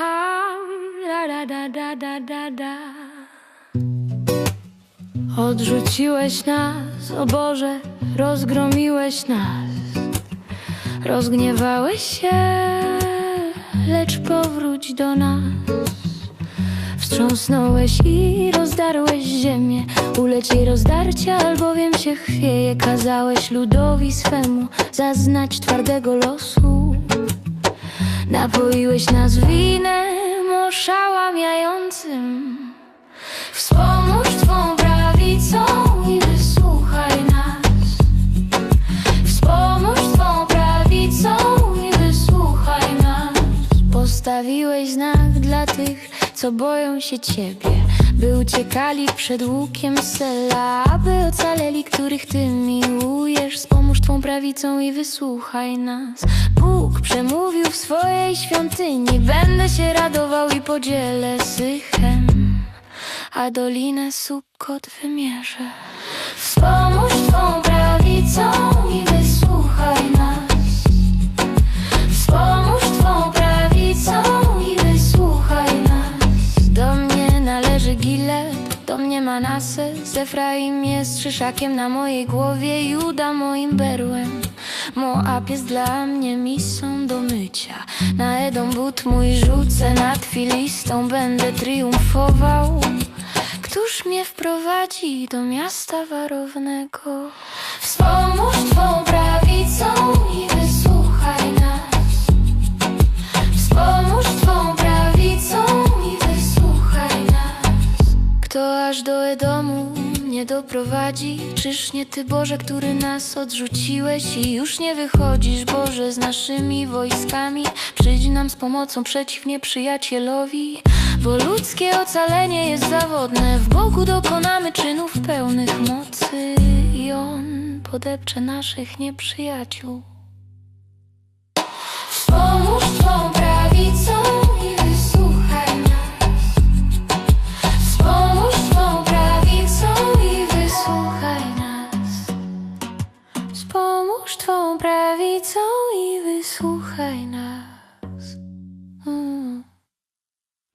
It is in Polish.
kocham. Da, da, da, da, da, da, da. Odrzuciłeś nas, o Boże, rozgromiłeś nas. Rozgniewałeś się, lecz powróć do nas. Wstrząsnąłeś i rozdarłeś ziemię Uleć jej rozdarcia, albowiem się chwieje Kazałeś ludowi swemu zaznać twardego losu Napoiłeś nas winem oszałamiającym. Wspomóż Twą prawicą i wysłuchaj nas. Wspomóż Twą prawicą i wysłuchaj nas. Postawiłeś znak dla tych, co boją się Ciebie. By uciekali przed łukiem Sela Aby ocaleli, których Ty miłujesz. Wspomóż Twą prawicą i wysłuchaj nas Przemówił w swojej świątyni. Będę się radował i podzielę sychem A dolinę Sukkot wymierzę Efraim jest szyszakiem na mojej głowie Juda moim berłem. Moab jest dla mnie misą do mycia. Na Edom but mój rzucę nad Filistą Będę triumfował. Któż mnie wprowadzi do miasta warownego? Wspomóż Twą Kto aż do Edomu nie doprowadzi. Czyż nie Ty Boże, który nas odrzuciłeś I już nie wychodzisz Boże z naszymi wojskami? Przyjdź nam z pomocą przeciw nieprzyjacielowi. Bo ludzkie ocalenie jest zawodne. W Bogu dokonamy czynów pełnych mocy I On podepcze naszych nieprzyjaciół